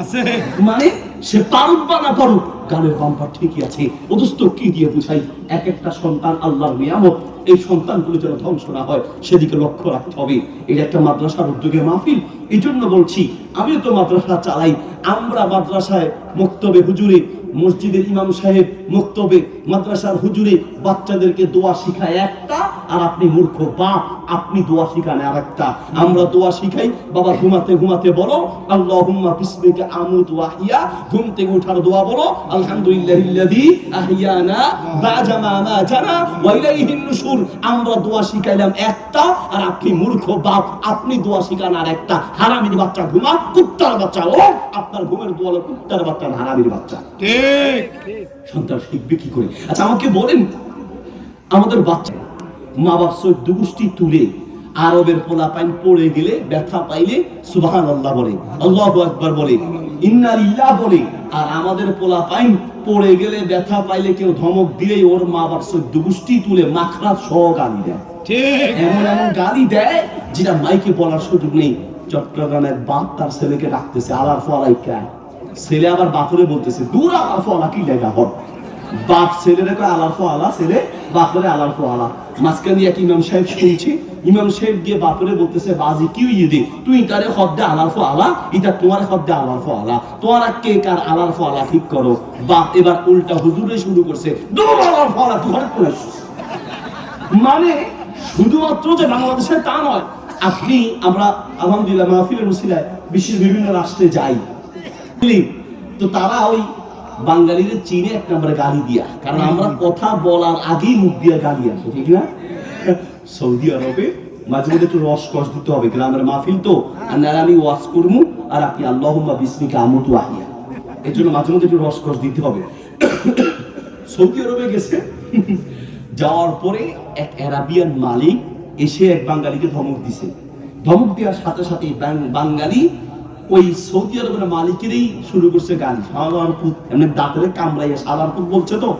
আছে। মানে সে পারুক বা না পারুক গানের বাম্পার ঠিকই আছে। অথচ কি দিয়ে বুঝাই? এক একটা সন্তান আল্লাহর নিয়ামত, এই সন্তানগুলো যেন ধ্বংস না হয়, সেদিকে লক্ষ্য রাখতে হবে। এটা একটা মাদ্রাসার উদ্যোগে মাহফিল। এই জন্য বলছি, আমিও তো মাদ্রাসা চালাই। আমরা মাদ্রাসায় মক্তবে হুজুরে, মসজিদের ইমাম সাহেব মক্তবে মাদ্রাসার হুজুরে বাচ্চাদেরকে দোয়া শিখায় একটা, আর আপনি মূর্খ বাপ, আপনি দোয়া শিখান আর একটা আমরা দোয়া শিখাই, বাবা ঘুমাতে ঘুমাতে বলো, আল্লাহুম্মা বিসমিকা আমুত ওয়া আহিয়া ঘুম থেকে ওঠার দোয়া বলো আলহামদুলিল্লাহিল্লাযী আহিয়ানা বা'দা মা মাতানা ওয়া ইলাইহিন নুশুর। আমরা দোয়া শিখাইলাম একটা আর আপনি মূর্খ বাপ আপনি দোয়া শিখান আর একটা। হারামির বাচ্চা ঘুমা কুত্তার বাচ্চা ও আপনার ঘুমের দোয়া কুত্তার বাচ্চা হারামির বাচ্চা। ঠিক। সন্তান শিখবে কি করে? আচ্ছা আমাকে বলেন আমাদের বাচ্চা মা বাপ চোদ্দ গোষ্ঠী তুলে আরবের পোলা পাইন পড়ে গেলে ব্যথা পাইলে সুবাহান আল্লাহ বলে আল্লাহ একবার বলে ইন্নালিল্লাহ বলে। আর আমাদের পোলা পাইন পড়ে গেলে ব্যথা পাইলে কেউ ধমক দিলেই ওর মা বাপ চোদ্দ গোষ্ঠী তুলে মাখরা সহ গালি দেয়। ঠিক। এমন এমন গালি দেয় যেটা মাইকে বলার সুযোগ নেই। চট্টগ্রামের বাপ তার ছেলেকে ডাকতেছে আলার ফলাই ছেলে আবার বাপরে বলতেছে দূর আলার ফলা কি হর বাপ ছেলেরে কয় আলার ফলা ছেলে বাপরে আলার ফলা মাঝখানে এক ইমাম সাহেব শুনছি, ইমাম সাহেব গিয়ে বাপরে বলতেছে, বাজি, কি ইয়ে তুই তারে হদ্দে আলার ফলা এটা তোমার হদ্দে আলার ফলা তোমার কে কার আলার ফলা ঠিক করো? বাপ এবার উল্টা হুজুরে শুরু করছে, দূর আলার ফলা তোমার করে মানে শুধুমাত্র যে বাংলাদেশে তা নয়, আপনি আমরা আলহামদুলিল্লাহ মাহফিলের উসিলায় বিশ্বের বিভিন্ন রাষ্ট্রে যাই? তো তারা ওই বাঙালিদের চীনে এক নম্বরে গালি দিয়া। কারণ আমরা কথা বলার আগেই মুখ দিয়ে গালি আসে ঠিক না? সৌদি আরবে মাঝে মধ্যে একটু রস কস দিতে হবে গ্রামের মাহফিল তো। আর না আমি ওয়াজ করব আর আপনি আল্লাহ বিসমিকা আমতু আহিয়া। এর জন্য মাঝে মধ্যে একটু রস কস দিতে হবে। সৌদি আরবে গেছে। যাওয়ার পরে এক অ্যারাবিয়ান মালিক এসে এক বাঙালিকে ধমক দিছে। ধমক দেওয়ার সাথে সাথে বাং- বাঙালি ওই সৌদি আরবের মালিকেরই শুরু করছে গালি সালারপুত এমনি দাঁতের কামড়াইয়া সালারপুত বলছে তো?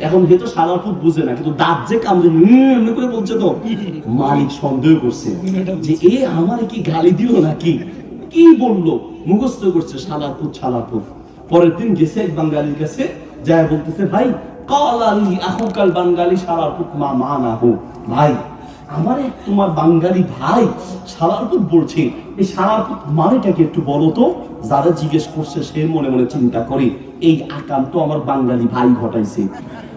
এখন যেহেতু সালারপুত বুঝে না কিন্তু দাঁত যে কামড়ে এমনি করে বলছে তো? মালিক সন্দেহ করছে যে এ আমার কি গালি দিল নাকি? কি বলল? মুখস্থ করছে সালারপুত সালারপুত। পরের দিন গেছে এক বাঙালির কাছে যায় বলতেছে ভাই কলালি আহুকাল বাঙালি সালারপুত মা মা না হো। ভাই আমার এক তোমার বাঙালি ভাই সালারপুত বলছে, এই সালারপুত মানেটাকে একটু বলো তো? যারা জিজ্ঞেস করছে, সে মনে মনে চিন্তা করে, এই আকাম তো আমার বাঙালি ভাই ঘটাইছে।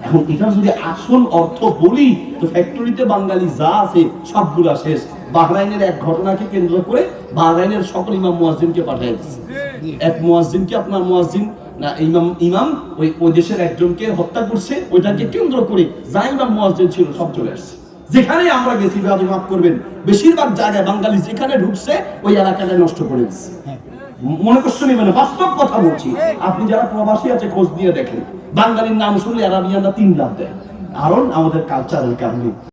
এখন এটা যদি আসল অর্থ বলি, তো ফ্যাক্টরিতে বাঙালি যা আছে, সবগুলা শেষ। বাহরাইনের এক ঘটনাকে কেন্দ্র করে বাহরাইনের সকল ইমাম মুয়াজ্জিনকে পাঠিয়ে দিচ্ছে এক মুয়াজ্জিনকে আপনার মুয়াজ্জিন, না, ইমাম ইমাম, ওই ওই দেশের একজনকে হত্যা করছে, ওইটাকে কেন্দ্র করে যা ইমাম মুয়াজ্জিন ছিল, সব চলে আসছে। যেখানে আমরা গেছি বাদু মাফ করবেন বেশিরভাগ জায়গায় বাঙালি যেখানে ঢুকছে ওই এলাকাটা নষ্ট করে দিচ্ছে। মনে করছেন মানে? বাস্তব কথা বলছি। আপনি যারা প্রবাসী আছে খোঁজ দিয়ে দেখেন। বাঙালির নাম শুনলে আরাবিয়ানরা তিন লাভ দেয়। কারণ আমাদের কালচারের কারণে।